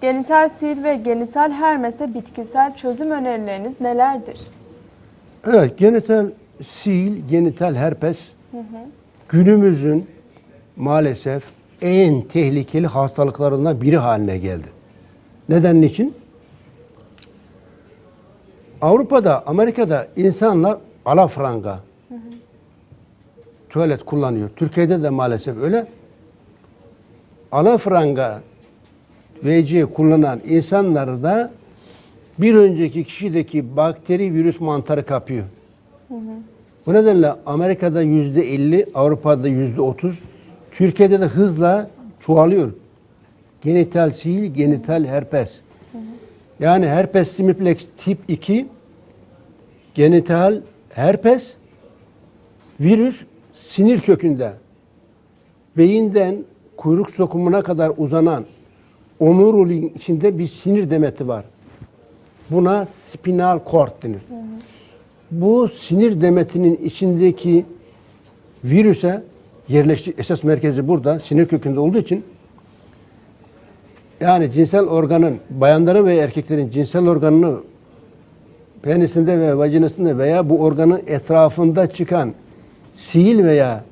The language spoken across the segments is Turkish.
Genital sil ve genital hermese bitkisel çözüm önerileriniz nelerdir? Evet, genital sil, genital herpes günümüzün maalesef en tehlikeli hastalıklarından biri haline geldi. Neden niçin? Avrupa'da, Amerika'da insanlar alafranga tuvalet kullanıyor. Türkiye'de de maalesef öyle. Alafranga WC kullanan insanları da bir önceki kişideki bakteri, virüs mantarı kapıyor. Bu nedenle Amerika'da yüzde 50, Avrupa'da yüzde 30, Türkiye'de de hızla çoğalıyor. Genital sil, genital herpes. Yani herpes simplex tip 2, genital herpes, virüs sinir kökünde. Beyinden kuyruk sokumuna kadar uzanan omuriliğin içinde bir sinir demeti var. Buna spinal cord denir. Bu sinir demetinin içindeki virüse yerleşti. Esas merkezi burada, sinir kökünde olduğu için yani cinsel organın, bayanların ve erkeklerin cinsel organını penisinde ve vajinasında veya bu organın etrafında çıkan sil veya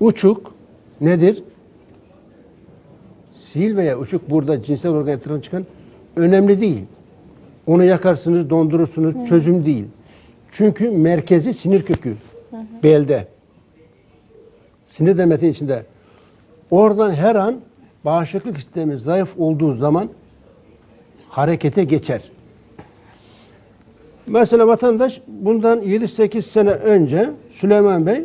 uçuk nedir? Sil veya uçuk burada cinsel organ etrafında çıkan önemli değil. Onu yakarsınız, dondurursunuz, çözüm değil. Çünkü merkezi sinir kökü, belde. Sinir demetin içinde. Oradan her an bağışıklık sistemi zayıf olduğu zaman harekete geçer. Mesela vatandaş bundan 7-8 sene önce Süleyman Bey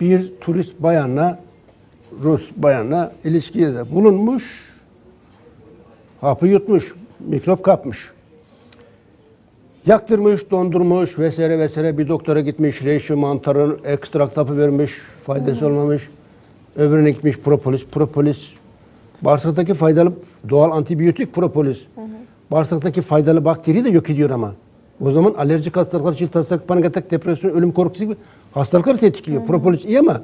bir turist bayanla Rus bayanla ilişkide bulunmuş. Hapı yutmuş, mikrop kapmış. Yaktırmış, dondurmuş vesaire vesaire bir doktora gitmiş. Reishi mantarın ekstrakt hapı vermiş, faydası olmamış. Öbürüne gitmiş propolis. Propolis bağırsaktaki faydalı doğal antibiyotik propolis. Bağırsaktaki faydalı bakteri de yok ediyor ama. O zaman alerjik hastalıklar, cilt hastalık, panik atak, depresyon, ölüm korkusu gibi hastalıkları tetikliyor. Propolis iyi ama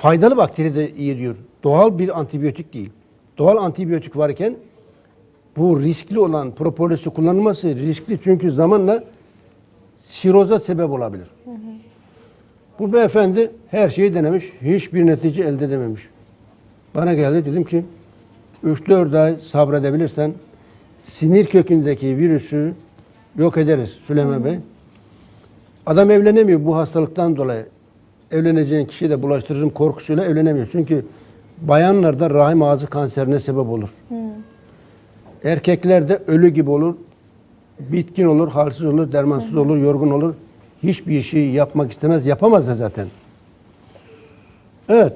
faydalı bakteri de iyi diyor. Doğal bir antibiyotik değil. Doğal antibiyotik varken bu riskli olan propolisi kullanılması riskli çünkü zamanla siroza sebep olabilir. Bu beyefendi her şeyi denemiş, hiçbir netice elde edememiş. Bana geldi dedim ki 3-4 ay sabredebilirsen sinir kökündeki virüsü yok ederiz Süleyman Bey. Adam evlenemiyor bu hastalıktan dolayı. Evleneceğin kişi de bulaştırırım korkusuyla evlenemiyor. Çünkü bayanlarda rahim ağzı kanserine sebep olur. Erkeklerde ölü gibi olur. Bitkin olur, halsiz olur, dermansız olur, yorgun olur. Hiçbir şey yapmak istemez, yapamaz da zaten. Evet.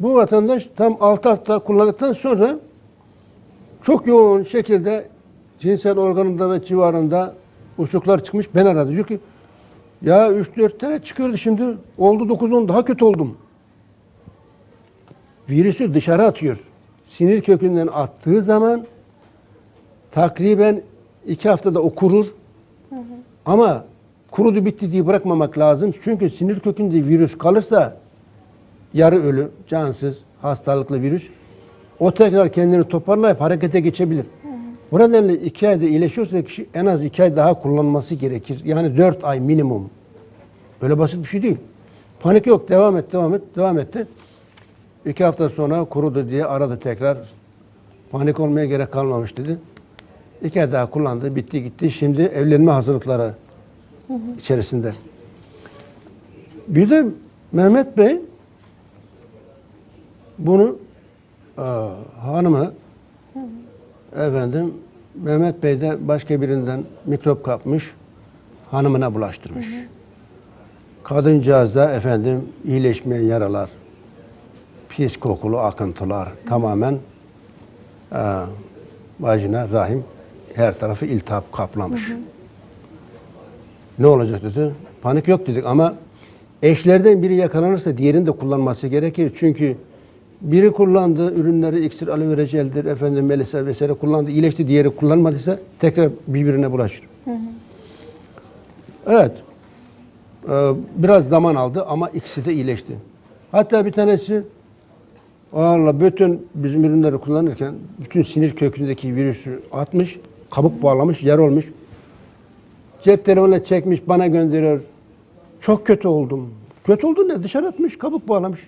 Bu vatandaş tam 6 hafta kullandıktan sonra çok yoğun şekilde cinsel organında ve civarında uçuklar çıkmış. Ben aradı. Diyor ki ya 3-4 tane çıkıyordu şimdi oldu 9-10 daha kötü oldum. Virüsü dışarı atıyor. Sinir kökünden attığı zaman takriben iki haftada o kurur. Ama kurudu bitti diye bırakmamak lazım. Çünkü sinir kökünde virüs kalırsa yarı ölü, cansız, hastalıklı virüs o tekrar kendini toparlayıp harekete geçebilir. Nedenle iki ayda iyileşiyorsa kişi en az iki ay daha kullanması gerekir. Yani dört ay minimum. Öyle basit bir şey değil. Panik yok. Devam et, devam et, devam etti. İki hafta sonra kurudu diye aradı tekrar. Panik olmaya gerek kalmamış dedi. İki ay daha kullandı, bitti gitti. Şimdi evlenme hazırlıkları içerisinde. Bir de Mehmet Bey bunu e, hanımı efendim Mehmet Bey de başka birinden mikrop kapmış hanımına bulaştırmış. Kadıncağız da efendim iyileşmeyen yaralar, pis kokulu akıntılar tamamen e, vajina, rahim her tarafı iltihap kaplamış. Ne olacak dedi. Panik yok dedik ama eşlerden biri yakalanırsa diğerinin de kullanması gerekir. Çünkü biri kullandı ürünleri iksir, aloe vera jeldir, efendim melisa vesaire kullandı, iyileşti, diğeri kullanmadıysa tekrar birbirine bulaşır. Evet. Ee, biraz zaman aldı ama ikisi de iyileşti. Hatta bir tanesi Allah bütün bizim ürünleri kullanırken bütün sinir kökündeki virüsü atmış, kabuk bağlamış, yer olmuş. Cep telefonuyla çekmiş, bana gönderiyor. Çok kötü oldum. Kötü oldun ne? Dışarı atmış, kabuk bağlamış.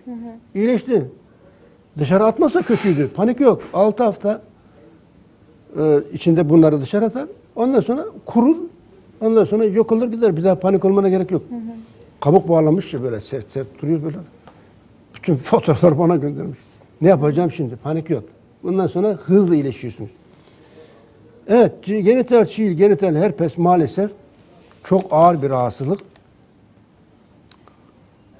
İyileşti. Dışarı atmasa kötüydü. Panik yok. 6 hafta e, içinde bunları dışarı atar. Ondan sonra kurur. Ondan sonra yok olur gider. Bir daha panik olmana gerek yok. Kabuk bağlamış ya böyle sert sert duruyor böyle. Bütün fotoğraflar bana göndermiş. Ne yapacağım şimdi? Panik yok. Bundan sonra hızlı iyileşiyorsunuz. Evet, genital çiğil, genital herpes maalesef çok ağır bir rahatsızlık.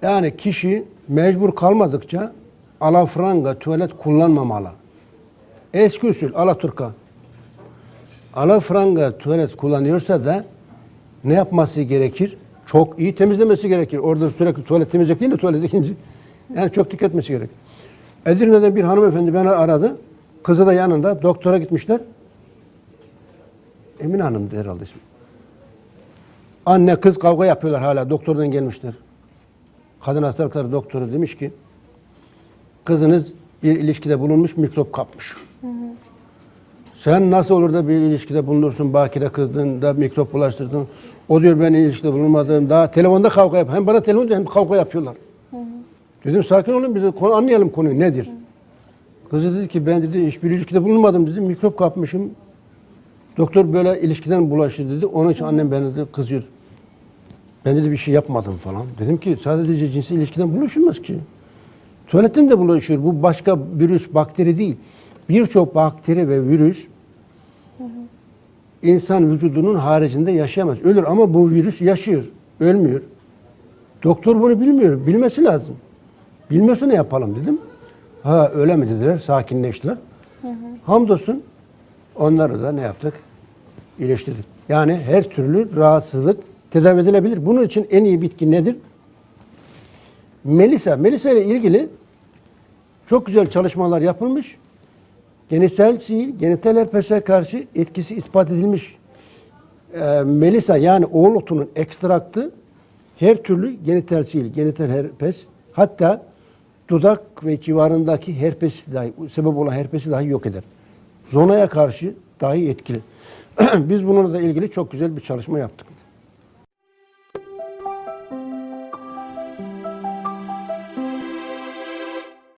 Yani kişi mecbur kalmadıkça alafranga tuvalet kullanmamalı. Eski usul Alaturka. Alafranga tuvalet kullanıyorsa da ne yapması gerekir? Çok iyi temizlemesi gerekir. Orada sürekli tuvalet temizleyecek değil de tuvalet ikinci. Yani çok dikkat etmesi gerekir. Edirne'den bir hanımefendi beni aradı. Kızı da yanında. Doktora gitmişler. Emine Hanım'dı herhalde ismi. Anne kız kavga yapıyorlar hala. Doktordan gelmişler. Kadın hastalıkları doktoru demiş ki kızınız bir ilişkide bulunmuş mikrop kapmış. Sen nasıl olur da bir ilişkide bulunursun bakire kızdın da mikrop bulaştırdın. O diyor ben ilişkide bulunmadım. Daha telefonda kavga yap. Hem bana telefonda hem kavga yapıyorlar. Dedim sakin olun bir de konu, anlayalım konuyu nedir? Kızı dedi ki ben dedi hiçbir ilişkide bulunmadım dedi. Mikrop kapmışım. Doktor böyle ilişkiden bulaştı dedi. Onun için annem beni de kızıyor. Ben dedi bir şey yapmadım falan. Dedim ki sadece cinsel ilişkiden bulaşılmaz ki. Tuvaletten de bulaşıyor. Bu başka virüs, bakteri değil. Birçok bakteri ve virüs insan vücudunun haricinde yaşayamaz. Ölür ama bu virüs yaşıyor. Ölmüyor. Doktor bunu bilmiyor. Bilmesi lazım. Bilmiyorsa ne yapalım dedim. Ha öyle mi dediler. Sakinleştiler. Hamdolsun onları da ne yaptık? İyileştirdik. Yani her türlü rahatsızlık tedavi edilebilir. Bunun için en iyi bitki nedir? Melisa. Melisa ile ilgili çok güzel çalışmalar yapılmış. Genital sihir, genital herpese karşı etkisi ispat edilmiş. Ee, Melisa yani oğul otunun ekstraktı her türlü genital sihir, genital herpes hatta dudak ve civarındaki herpesi dahi, sebep olan herpesi dahi yok eder. Zonaya karşı dahi etkili. Biz bununla da ilgili çok güzel bir çalışma yaptık.